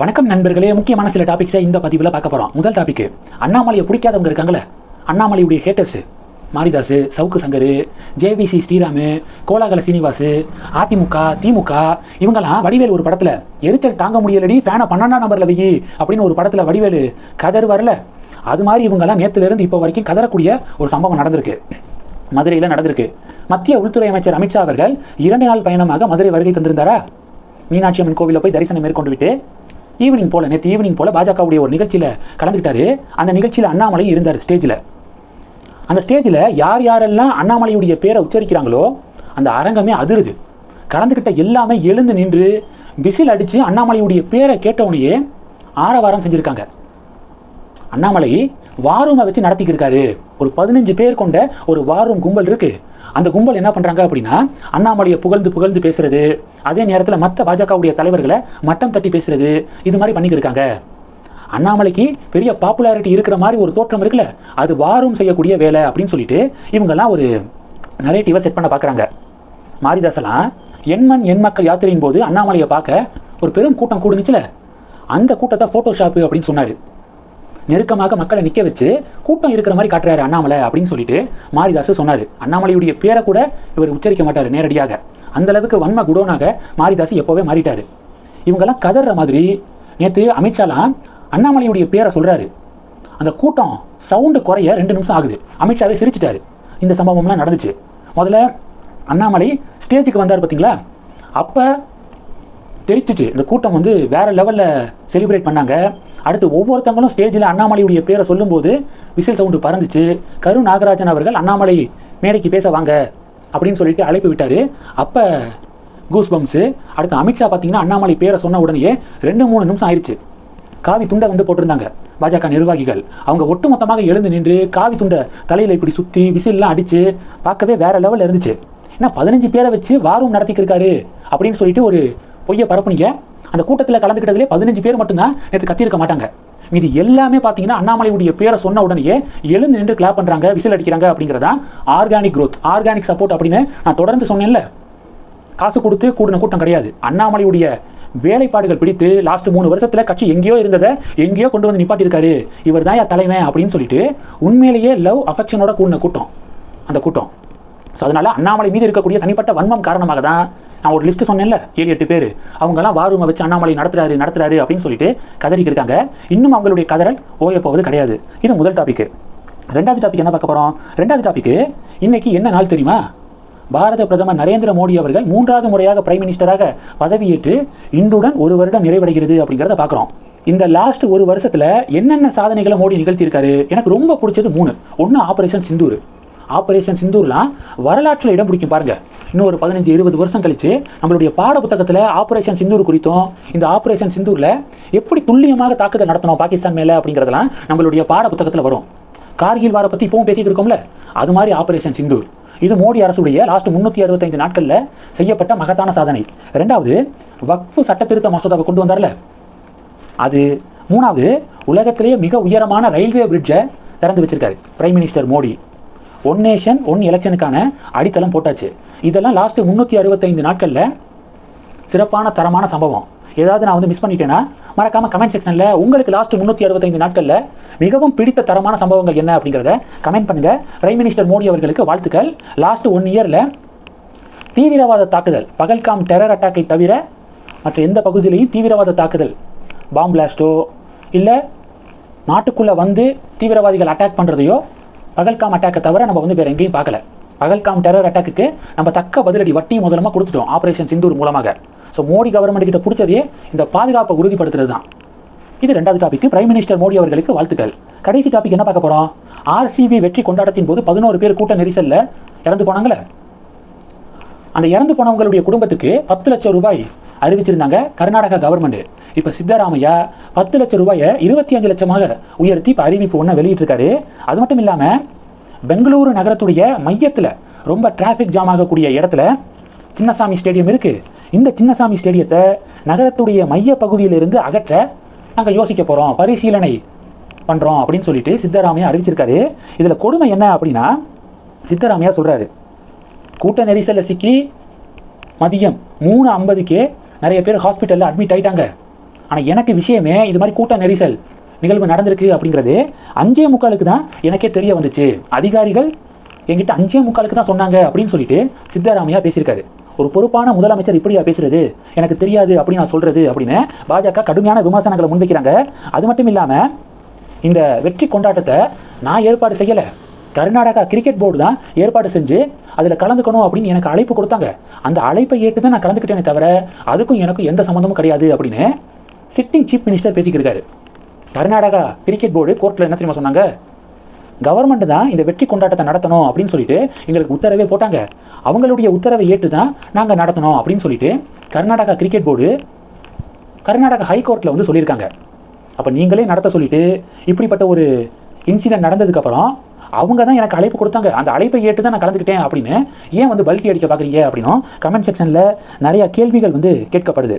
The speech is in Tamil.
வணக்கம் நண்பர்களே முக்கியமான சில டாபிக்ஸை இந்த பதிவில் பார்க்க போகிறோம் முதல் டாபிக் அண்ணாமலையை பிடிக்காதவங்க இருக்காங்களே அண்ணாமலையுடைய ஹேட்டர்ஸு மாரிதாஸ் சவுக்கு சங்கர் ஜேவிசி ஸ்ரீராமு கோலாகல சீனிவாசு அதிமுக திமுக இவங்கெல்லாம் வடிவேல் ஒரு படத்தில் எரிச்சல் தாங்க முடியலடி ஃபேனை பன்னெண்டாம் நம்பரில் வை அப்படின்னு ஒரு படத்தில் வடிவேலு கதர் வரல அது மாதிரி இவங்கெல்லாம் நேற்றுலேருந்து இப்போ வரைக்கும் கதறக்கூடிய ஒரு சம்பவம் நடந்திருக்கு. மதுரையில் நடந்திருக்கு. மத்திய உள்துறை அமைச்சர் அமித்ஷா அவர்கள் இரண்டு நாள் பயணமாக மதுரை வருகை தந்திருந்தாரா? மீனாட்சி அம்மன் கோவிலில் போய் தரிசனம் மேற்கொண்டு விட்டு ஈவினிங் போல் நேற்று ஈவினிங் போல பாஜகவுடைய ஒரு நிகழ்ச்சியில் கலந்துக்கிட்டாரு. அந்த நிகழ்ச்சியில் அண்ணாமலை இருந்தார் ஸ்டேஜில். அந்த ஸ்டேஜில் யார் யாரெல்லாம் அண்ணாமலையுடைய பேரை உச்சரிக்கிறாங்களோ அந்த அரங்கமே அதிருது. கலந்துக்கிட்ட எல்லாமே எழுந்து நின்று விசில் அடித்து அண்ணாமலையுடைய பேரை கேட்டவுடனேயே ஆரவாரம் செஞ்சுருக்காங்க. அண்ணாமலை வாரூமை வச்சு நடத்திக்கிருக்காரு ஒரு பதினஞ்சு பேர் கொண்ட ஒரு வாரூம் கும்பல் இருக்குது அந்த கும்பல் என்ன பண்றாங்க அப்படின்னா அண்ணாமலையை புகழ்ந்து புகழ்ந்து பேசுறது அதே நேரத்தில் மற்ற பாஜகவுடைய தலைவர்களை மட்டம் தட்டி பேசுறது இது மாதிரி பண்ணிக்கிருக்காங்க அண்ணாமலைக்கு பெரிய பாப்புலாரிட்டி இருக்கிற மாதிரி ஒரு தோற்றம் இருக்குல்ல அது வாரும் செய்யக்கூடிய வேலை அப்படின்னு சொல்லிட்டு இவங்கெல்லாம் ஒரு நரேட்டிவை செட் பண்ண பார்க்குறாங்க மாரிதாசெல்லாம் எண்மண் எண் மக்கள் யாத்திரையின் போது அண்ணாமலையை பார்க்க ஒரு பெரும் கூட்டம் கூடுனுச்சுல அந்த கூட்டத்தை ஃபோட்டோஷாப்பு அப்படின்னு சொன்னார். நெருக்கமாக மக்களை நிற்க வச்சு கூட்டம் இருக்கிற மாதிரி காட்டுறாரு அண்ணாமலை அப்படின்னு சொல்லிட்டு மாரிதாஸ் சொன்னார். அண்ணாமலையுடைய பேரை கூட இவர் உச்சரிக்க மாட்டார் நேரடியாக. அந்த அளவுக்கு வன்ம குடோனாக மாரிதாஸ் எப்போவே மாறிட்டார். இவங்கெல்லாம் கதற மாதிரி நேற்று அமித்ஷாலாம் அண்ணாமலையுடைய பேரை சொல்கிறாரு அந்த கூட்டம் சவுண்டு குறைய ரெண்டு நிமிஷம் ஆகுது. அமித்ஷாவே சிரிச்சிட்டாரு. இந்த சம்பவம்லாம் நடந்துச்சு. முதல்ல அண்ணாமலை ஸ்டேஜுக்கு வந்தார் பார்த்தீங்களா அப்போ தெரிச்சிச்சு. இந்த கூட்டம் வந்து வேற லெவலில் செலிப்ரேட் பண்ணாங்க. அடுத்து ஒவ்வொருத்தங்களும் ஸ்டேஜில் அண்ணாமலையுடைய பேரை சொல்லும்போது விசில் சவுண்டு பறந்துச்சு. கரு நாகராஜன் அவர்கள் அண்ணாமலை மேடைக்கு பேச வாங்க அப்படின்னு சொல்லிட்டு அழைப்பு விட்டார். அப்போ கூஸ் பம்ஸு அடுத்து அமித்ஷா பார்த்தீங்கன்னா அண்ணாமலை பேரை சொன்ன உடனே ரெண்டு மூணு நிமிஷம் ஆயிடுச்சு காவி துண்டை வந்து போட்டிருந்தாங்க. பாஜக நிர்வாகிகள். அவங்க ஒட்டுமொத்தமாக எழுந்து நின்று காவி துண்டை தலையில் இப்படி சுற்றி விசில்லாம் அடித்து பார்க்கவே வேற லெவலில் இருந்துச்சு. ஏன்னா பதினஞ்சு பேரை வச்சு வாரம் நடத்திக்கிருக்காரு அப்படின்னு சொல்லிட்டு ஒரு பொய்யை பரப்புனீங்க. அந்த கூட்டத்தில் கலந்துக்கிட்டதுலே பதினஞ்சு பேர் மட்டும்தான் நேற்று கத்தியிருக்க மாட்டாங்க. மீதி எல்லாமே பார்த்தீங்கன்னா அண்ணாமலையுடைய பேரை சொன்ன உடனே எழுந்து நின்று கிளாப் பண்ணுறாங்க விசில் அடிக்கிறாங்க அப்படிங்கிறதா ஆர்கானிக் க்ரோத் ஆர்கானிக் சப்போர்ட் அப்படின்னு நான் தொடர்ந்து சொன்னேன்ல. காசு கொடுத்து கூடின கூட்டம் கிடையாது. அண்ணாமலையுடைய வேலைப்பாடுகள் பிடித்து லாஸ்ட் மூணு வருஷத்துல கட்சி எங்கேயோ இருந்ததை எங்கேயோ கொண்டு வந்து நிப்பாட்டியிருக்காரு. இவர் தான் தலைவன் அப்படின்னு சொல்லிட்டு உண்மையிலேயே லவ் அஃபெக்ஷனோட கூடின கூட்டம். அந்த கூட்டம். ஸோ அதனால் அண்ணாமலை மீது இருக்கக்கூடிய தனிப்பட்ட வன்மம் காரணமாக தான் நான் ஒரு லிஸ்ட் சொன்னேன்ல ஏழு எட்டு பேர். அவங்கெல்லாம் வாரூமை வச்சு அண்ணாமலை நடத்துறாரு நடத்துறாரு அப்படின்னு சொல்லிட்டு கதறிக்கு இருக்காங்க. இன்னும் அவங்களுடைய கதறல் ஓய போவது கிடையாது. இது முதல் டாபிக் ரெண்டாவது டாபிக் என்ன பார்க்க போகிறோம் ரெண்டாவது டாபிக் இன்னைக்கு என்ன நாள் தெரியுமா? பாரத பிரதமர் நரேந்திர மோடி அவர்கள் மூன்றாவது முறையாக பிரைம் மினிஸ்டராக பதவியேற்று இன்றுடன் ஒரு வருடம் நிறைவடைகிறது அப்படிங்கிறத பார்க்குறோம். இந்த லாஸ்ட் ஒரு வருஷத்தில் என்னென்ன சாதனைகளை மோடி நிகழ்த்தியிருக்காரு? எனக்கு ரொம்ப பிடிச்சது மூணு. ஒன்று ஆப்ரேஷன் சிந்தூர் ஆப்ரேஷன் சிந்தூர்லாம் வரலாற்றில் இடம் பிடிக்கும் பாருங்கள் இன்னும் ஒரு பதினஞ்சு இருபது வருஷம் கழிச்சு நம்மளுடைய பாட புத்தகத்தில் ஆப்ரேஷன் சிந்தூர் குறித்தும் இந்த ஆப்ரேஷன் சிந்தூரில் எப்படி துல்லியமாக தாக்குதல் நடத்தணும் பாகிஸ்தான் மேலே அப்படிங்கிறதெல்லாம் நம்மளுடைய பாட புத்தகத்தில் வரும். கார்கில் வார பற்றி இப்பவும் பேசிட்டு இருக்கோம்ல? அது மாதிரி ஆப்ரேஷன் சிந்தூர் இது மோடி அரசுடைய லாஸ்ட் முந்நூற்றி அறுபத்தைந்து நாட்களில் செய்யப்பட்ட மகத்தான சாதனை. ரெண்டாவது வக்ஃபு சட்ட திருத்த மசோதாவை கொண்டு வந்தார்ல? அது. மூணாவது உலகத்திலேயே மிக உயரமான ரயில்வே பிரிட்ஜை திறந்து வச்சிருக்காரு. Prime minister Modi. One nation one எலெக்ஷனுக்கான அடித்தளம் போட்டாச்சு. இதெல்லாம் லாஸ்ட்டு முந்நூற்றி அறுபத்தைந்து நாட்களில் சிறப்பான தரமான சம்பவம். ஏதாவது நான் வந்து மிஸ் பண்ணிட்டேன்னா மறக்காமல் கமெண்ட் செக்ஷனில் உங்களுக்கு லாஸ்ட் முந்நூற்றி அறுபத்தைந்து நாட்களில் மிகவும் பிடித்த தரமான சம்பவங்கள் என்ன அப்படிங்கிறத கமெண்ட் பண்ணுங்க. பிரைம் மினிஸ்டர் மோடி அவர்களுக்கு வாழ்த்துக்கள். லாஸ்ட் ஒன் இயரில் தீவிரவாத தாக்குதல் பகல்காம் டெரர் அட்டாக்கை தவிர மற்ற எந்த பகுதியிலையும் தீவிரவாத தாக்குதல் பாம் பிளாஸ்டோ இல்லை நாட்டுக்குள்ளே வந்து தீவிரவாதிகள் அட்டாக் பண்ணுறதையோ பகல்காம் அட்டாக்கை தவிர நம்ம வந்து வேறு எங்கேயும் பார்க்கல. பகல்காம் டெரர் அட்டாக்குக்கு நம்ம தக்க பதிலடி வட்டி முதலமாக கொடுத்துட்டோம். ஆப்ரேஷன் சிந்தூர் மூலமாக. ஸோ மோடி கவர்மெண்ட் கிட்ட பிடிச்சதே இந்த பாதுகாப்பை உறுதிப்படுத்துறது தான் இது ரெண்டாவது டாபிக் பிரைம் மினிஸ்டர் மோடி அவர்களுக்கு வாழ்த்துக்கள். கடைசி டாபிக் என்ன பார்க்க போகிறோம் ஆர்சிபி வெற்றி கொண்டாட்டத்தின் போது பதினோரு பேர் கூட்ட நெரிசலில் இறந்து போனாங்களே? அந்த இறந்து போனவங்களுடைய குடும்பத்துக்கு பத்து லட்சம் ரூபாய் அறிவிச்சிருந்தாங்க கர்நாடகா கவர்மெண்ட் இப்போ சித்தராமையா பத்து லட்சம் ரூபாயை இருபத்தி அஞ்சு லட்சமாக உயர்த்தி இப்போ அறிவிப்பு ஒன்று வெளியிட்டிருக்காரு. அது மட்டும் இல்லாமல் பெங்களூரு நகரத்துடைய மையத்தில் ரொம்ப டிராஃபிக் ஜாம் ஆகக்கூடிய இடத்துல சின்னசாமி ஸ்டேடியம் இருக்குது இந்த சின்னசாமி ஸ்டேடியத்தை நகரத்துடைய மைய பகுதியிலிருந்து அகற்ற நாங்கள் யோசிக்க போகிறோம் பரிசீலனை பண்ணுறோம் அப்படின்னு சொல்லிட்டு சித்தராமையா அறிவிச்சிருக்காரு. இதில் கொடுமை என்ன அப்படின்னா சித்தராமையா சொல்கிறாரு கூட்ட நெரிசலில் சிக்கி மதியம் மூணு ஐம்பதுக்கே நிறைய பேர் ஹாஸ்பிட்டலில் அட்மிட் ஆயிட்டாங்க. ஆனால் எனக்கு விஷயமே இது மாதிரி கூட்ட நெரிசல் நிகழ்வு நடந்திருக்கு அப்படிங்கிறது அஞ்சே முக்காலுக்கு தான் எனக்கே தெரிய வந்துச்சு. அதிகாரிகள் என்கிட்ட அஞ்சே முக்காலுக்கு தான் சொன்னாங்க அப்படின்னு சொல்லிட்டு சித்தராமையா பேசியிருக்காரு. ஒரு பொறுப்பான முதலமைச்சர் இப்படியா பேசுறது? எனக்கு தெரியாது அப்படின்னு நான் சொல்றது அப்படின்னு பாஜக கடுமையான விமர்சனங்களை முன்வைக்கிறாங்க. அது மட்டும் இல்லாமல் இந்த வெற்றி கொண்டாட்டத்தை நான் ஏற்பாடு செய்யலை. கர்நாடகா கிரிக்கெட் போர்டு தான் ஏற்பாடு செஞ்சு அதில் கலந்துக்கணும் அப்படின்னு எனக்கு அழைப்பு கொடுத்தாங்க. அந்த அழைப்பை ஏற்று தான் நான் கலந்துக்கிட்டேனே தவிர அதுக்கும் எனக்கும் எந்த சம்மந்தமும் கிடையாது அப்படின்னு சிட்டிங் சீஃப் மினிஸ்டர் பேசிக்கிருக்காரு. கர்நாடகா கிரிக்கெட் போர்டு கோர்ட்டில் என்ன தெரியுமா சொன்னாங்க? கவர்மெண்ட் தான் இந்த வெற்றி கொண்டாட்டத்தை நடத்தணும் அப்படின்னு சொல்லிட்டு எங்களுக்கு உத்தரவே போட்டாங்க. அவங்களுடைய உத்தரவை ஏற்று தான் நாங்கள் நடத்தணும் அப்படின்னு சொல்லிட்டு கர்நாடகா கிரிக்கெட் போர்டு கர்நாடகா ஹைகோர்ட்டில் வந்து சொல்லியிருக்காங்க. அப்போ நீங்களே நடத்த சொல்லிட்டு இப்படிப்பட்ட ஒரு இன்சிடென்ட் நடந்ததுக்கப்புறம் அவங்க தான் எனக்கு அழைப்பு கொடுத்தாங்க. அந்த அழைப்பை ஏற்று தான் நான் கலந்துக்கிட்டேன் அப்படின்னு ஏன் வந்து பல்கி அடிக்க பார்க்குறீங்க அப்படின்னும் கமெண்ட் செக்ஷனில் நிறையா கேள்விகள் வந்து கேட்கப்படுது.